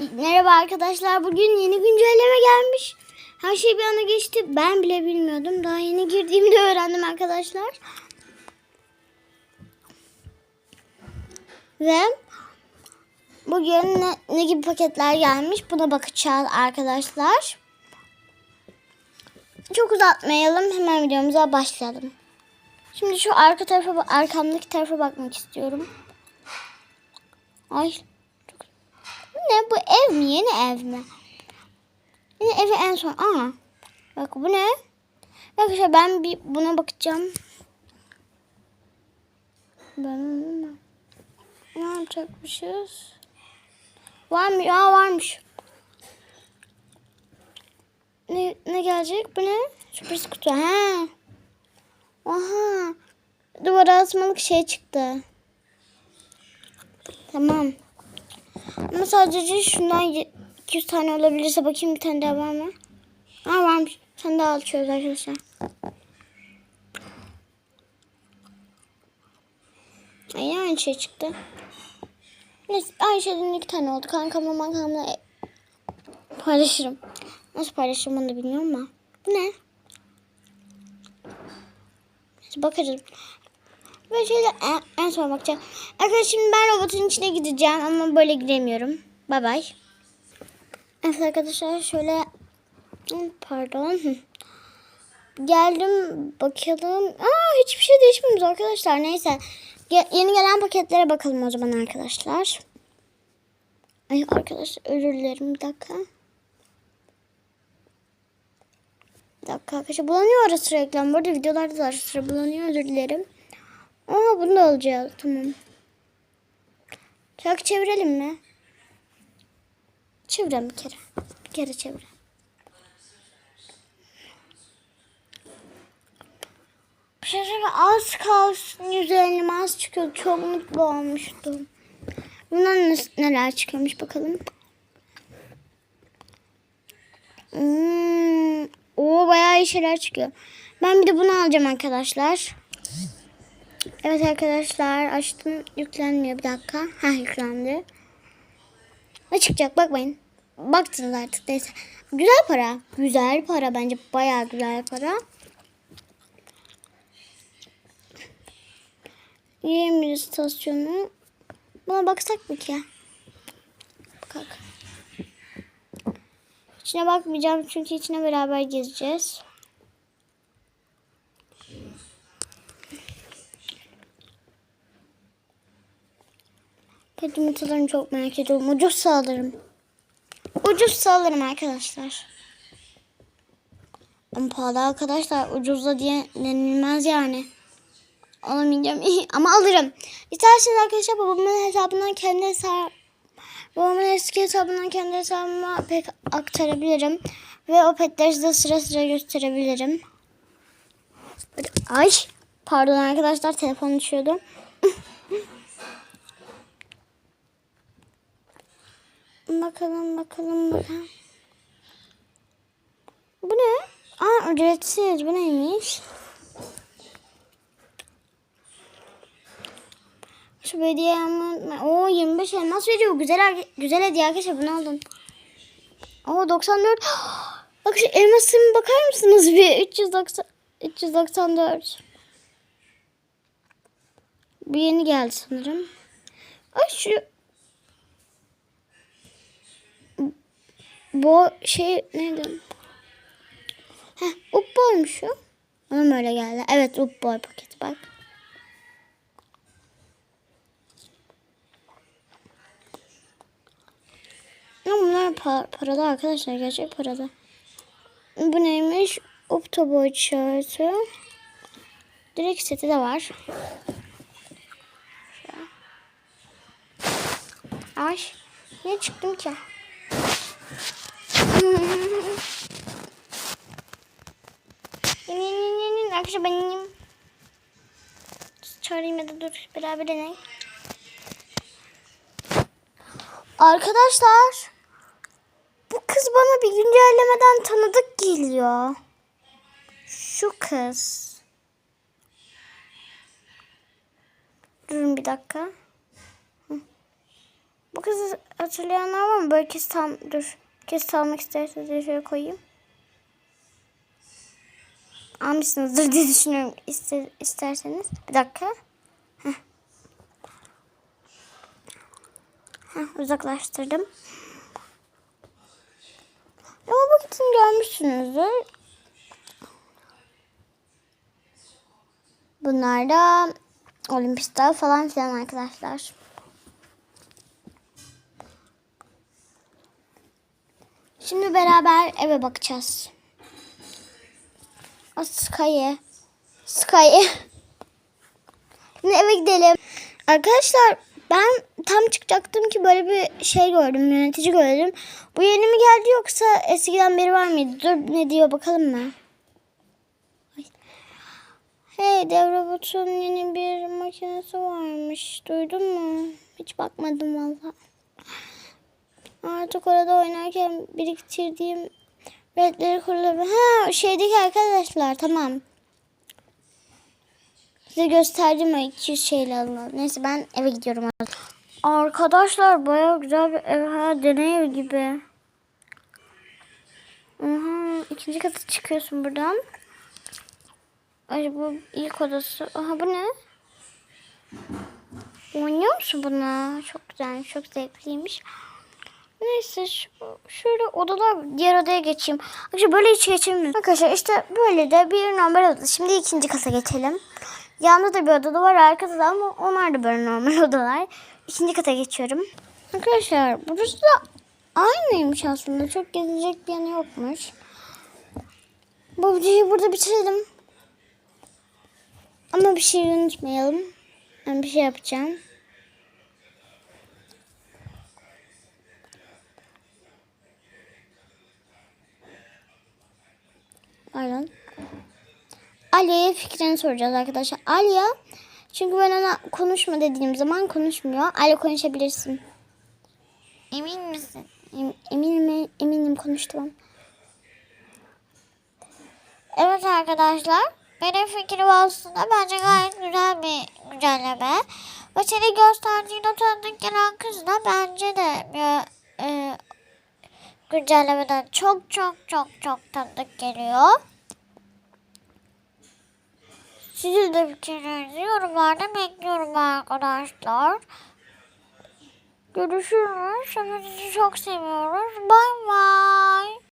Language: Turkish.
Merhaba arkadaşlar. Bugün yeni güncelleme gelmiş. Her şey bir anda geçti. Ben bile bilmiyordum. Daha yeni girdiğimde öğrendim arkadaşlar. Ve bugün ne, ne gibi paketler gelmiş buna bakacağız arkadaşlar. Çok uzatmayalım. Hemen videomuza başlayalım. Şimdi şu arka tarafa, arkamdaki tarafa bakmak istiyorum. Ay mi? Yeni ev mi? Yeni evi en son. Aa. Bak bu ne? Arkadaşlar ben bir buna bakacağım. Ben ne yapacakmışız? Var mı? Ya varmış. Ne, ne gelecek? Bu ne? Sürpriz kutu. Ha. Aha. Duvara asmalık şey çıktı. Tamam. Sadece şundan ye- 200 tane olabilirse bakayım bir tane daha var mı? Ha varmış. Tane daha açıyoruz arkadaşlar. Ay aynı şey çıktı. Neyse aynı şeyden iki tane oldu. Kankamla mankamla e- paylaşırım. Nasıl paylaşırım onu da bilmiyorum ama. Bu ne? Neyse bakarız. Böyle şeyler en, en son bakacağım. Arkadaşlar şimdi ben robotun içine gideceğim ama böyle giremiyorum. Bay bay. Evet arkadaşlar şöyle pardon. Geldim bakalım. Aa hiçbir şey değişmemiş arkadaşlar. Neyse. Ge- yeni gelen paketlere bakalım o zaman arkadaşlar. Ay arkadaşlar özür dilerim bir dakika. Bir dakika arkadaşlar bulanıyor ara sıra. Bu arada videolarda da ara sıra bulanıyor özür dilerim. Aa bunu da alacağız. Tamam. Şarkı çevirelim mi? Çevirelim bir kere. Bir kere çevirelim. Bir şey az kalsın yüzeyim az çıkıyor. Çok mutlu olmuştum. Bundan ne- neler çıkıyormuş bakalım. Hmm, o bayağı iyi şeyler çıkıyor. Ben bir de bunu alacağım arkadaşlar. Evet arkadaşlar açtım yüklenmiyor bir dakika. Ha yüklendi. Ne çıkacak bakmayın. Baktınız artık neyse. Güzel para. Güzel para bence bayağı güzel para. 20 istasyonu. Buna baksak mı ki? Bakak. İçine bakmayacağım çünkü içine beraber gezeceğiz. Pet yumurtalarını çok merak ediyorum. Ucuz alırım. Ucuz alırım arkadaşlar. Ama pahalı arkadaşlar. Ucuzda diye denilmez yani. Alamayacağım. Ama alırım. İsterseniz arkadaşlar babamın hesabından kendi hesabı Babamın eski hesabından kendi hesabıma pek aktarabilirim. Ve o petleri size sıra sıra gösterebilirim. Ay. Pardon arkadaşlar telefon düşüyordu. Bakalım bakalım bakalım. Bu ne? Aa ücretsiz. Bu neymiş? Şu hediye o 25 elmas veriyor. Güzel güzel hediye arkadaşlar bunu aldım. O 94. Bak şu elmasıma bakar mısınız bir 390 394. Bu yeni geldi sanırım. Ay şu Bu şey neydi? Heh, Upboy'muş şu. Bana mı öyle geldi? Evet Upboy paketi bak. Ya bunlar pa paralı arkadaşlar. Gerçek paralı. Bu neymiş? Uptoboy tişörtü. Direkt seti de var. Ay. Niye çıktım ki? İnin in in in. Arkadaşlar ben ineyim. Çağırayım ya da dur beraber inelim. Arkadaşlar. Bu kız bana bir güncellemeden tanıdık geliyor. Şu kız. Durun bir dakika. Bu kızı hatırlayanlar var mı? Böyle al... Dur. Kesit almak isterseniz şöyle koyayım. Almışsınızdır diye düşünüyorum ister, isterseniz. Bir dakika. Heh. Heh, uzaklaştırdım. Ama bu kesin görmüşsünüzdür. Bunlar da olimpistler falan filan arkadaşlar. Şimdi beraber eve bakacağız. Sky'e. Sky'e. Şimdi eve gidelim. Arkadaşlar ben tam çıkacaktım ki böyle bir şey gördüm. Yönetici gördüm. Bu yeni mi geldi yoksa eskiden beri var mıydı? Dur ne diyor bakalım mı? Hey dev robotun yeni bir makinesi varmış. Duydun mu? Hiç bakmadım valla. Artık orada oynarken biriktirdiğim redleri kullanabilirim. Ha şeydeki arkadaşlar tamam. Size gösterdim o 200 şeyle alınan. Neyse ben eve gidiyorum artık. Arkadaşlar baya güzel bir ev. Ha deney gibi. Aha, ikinci kata çıkıyorsun buradan. Ay bu ilk odası. Aha bu ne? Oynuyor musun buna? Çok güzel, çok zevkliymiş. Neyse şu, şöyle odalar diğer odaya geçeyim. Arkadaşlar böyle hiç geçemiyorum. Arkadaşlar işte böyle de bir normal oda. Şimdi ikinci kata geçelim. Yanında da bir oda var arkada da ama onlar da böyle normal odalar. İkinci kata geçiyorum. Arkadaşlar burası da aynıymış aslında. Çok gezilecek bir yanı yokmuş. Bu videoyu burada bitirelim. Ama bir şey unutmayalım. Ben bir şey yapacağım. Pardon. Ali'ye fikrini soracağız arkadaşlar. Ali'ye çünkü ben ona konuşma dediğim zaman konuşmuyor. Ali konuşabilirsin. Emin misin? Em, eminim, eminim konuştum. Evet arkadaşlar. Benim fikrim aslında bence gayet güzel bir güncelleme. Ve seni gösterdiğin o tanıdık gelen kız da bence de bir, e, güncellemeden çok çok çok çok tanıdık geliyor. Sizin de fikirlerinizi yorumlarda bekliyorum arkadaşlar. Görüşürüz. Hepinizi çok seviyoruz. Bay bay.